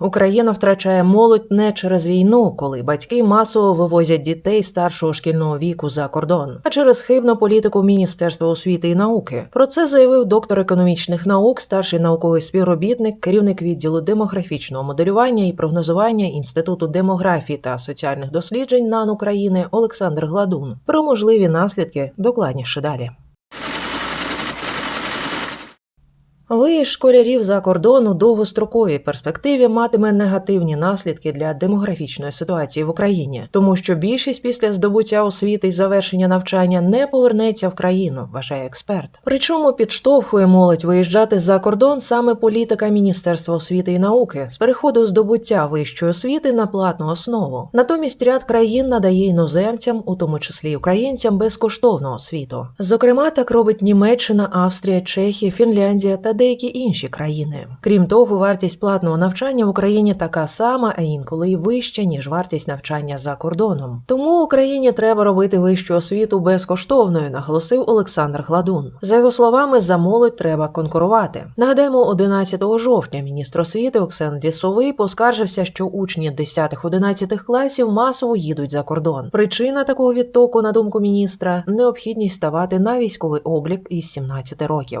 Україна втрачає молодь не через війну, коли батьки масово вивозять дітей старшого шкільного віку за кордон, а через хибну політику Міністерства освіти і науки. Про це заявив доктор економічних наук, старший науковий співробітник, керівник відділу демографічного моделювання і прогнозування Інституту демографії та соціальних досліджень НАН України Олександр Гладун. Про можливі наслідки докладніше далі. Виїзд школярів за кордон у довгостроковій перспективі матиме негативні наслідки для демографічної ситуації в Україні, тому що більшість після здобуття освіти і завершення навчання не повернеться в країну, вважає експерт. Причому підштовхує молодь виїжджати за кордон саме політика Міністерства освіти і науки з переходу здобуття вищої освіти на платну основу. Натомість ряд країн надає іноземцям, у тому числі українцям, безкоштовну освіту. Зокрема, так робить Німеччина, Австрія, Чехія, Фінляндія та деякі інші країни. Крім того, вартість платного навчання в Україні така сама, а інколи й вища, ніж вартість навчання за кордоном. Тому Україні треба робити вищу освіту безкоштовною, наголосив Олександр Гладун. За його словами, за молодь треба конкурувати. Нагадаємо, 11 жовтня міністр освіти Оксен Лісовий поскаржився, що учні 10-11 класів масово їдуть за кордон. Причина такого відтоку, на думку міністра, необхідність ставати на військовий облік із 17 років.